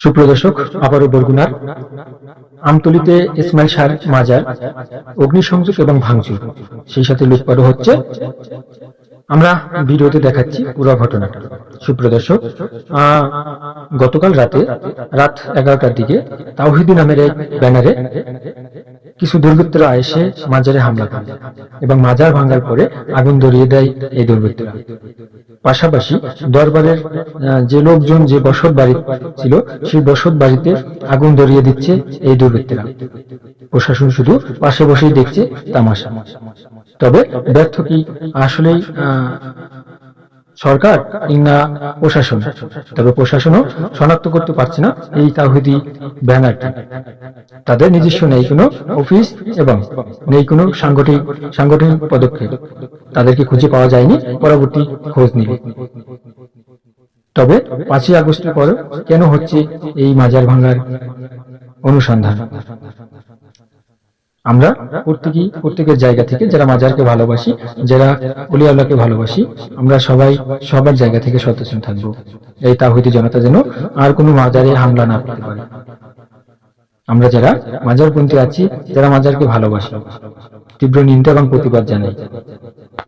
সুপ্রদর্শক আবারও বরগুনার আমতলিতে ইসমাইল সার মাজার, অগ্নিসংযোগ এবং ভাঙচুর। সেই সাথে লুটপাটও হচ্ছে। আমরা ভিডিওতে দেখাচ্ছি পুরো ঘটনাটা সুপ্রদর্শক গতকাল রাতে রাত এগারোটার দিকে তাওহিদি নামের এক ব্যানারে কিছু দুর্বৃত্তরা এসে মাজারে হামলা করে এবং মাজার ভাঙার পরে আগুন ধরিয়ে দেয় এই দুর্বৃত্তরা। পাশাপাশি দরবারের যে লোকজন যে বসত বাড়ি ছিল, সেই বসত বাড়িতে আগুন ধরিয়ে দিচ্ছে এই দুর্বৃত্তরা। প্রশাসন শুধু পাশে বসেই দেখছে তামাশা। তবে ব্যর্থ কি? আসলেই সরকার না প্রশাসন। তবে প্রশাসনও শনাক্ত করতে পারছে না এই তাহিদি ব্যানারটি। তাদের নিজস্ব নেই কোনো অফিস এবং নেই কোনো সাংগঠনিক সাংগঠনিক পদক্ষেপ। তাদেরকে খুঁজে পাওয়া যায়নি পরবর্তী খোঁজ নিলে তবে পাঁচই আগস্টের পরে কেন হচ্ছে এই মাজার ভাঙার অনুসন্ধান? আমরা প্রত্যেকেই প্রত্যেকের জায়গা থেকে যারা মাজারকে ভালোবাসি যারা অলিয়াল্লাহকে ভালোবাসি আমরা সবাই সবার জায়গা থেকে সচেতন থাকব। এই তাহিদি জনতা যেন আর কোনো মাজারে হামলা না করতে পারে। আমরা যারা মাজারপন্থী আছি যারা মাজারকে ভালোবাসি তীব্র নিন্দা এবং প্রতিবাদ জানাই।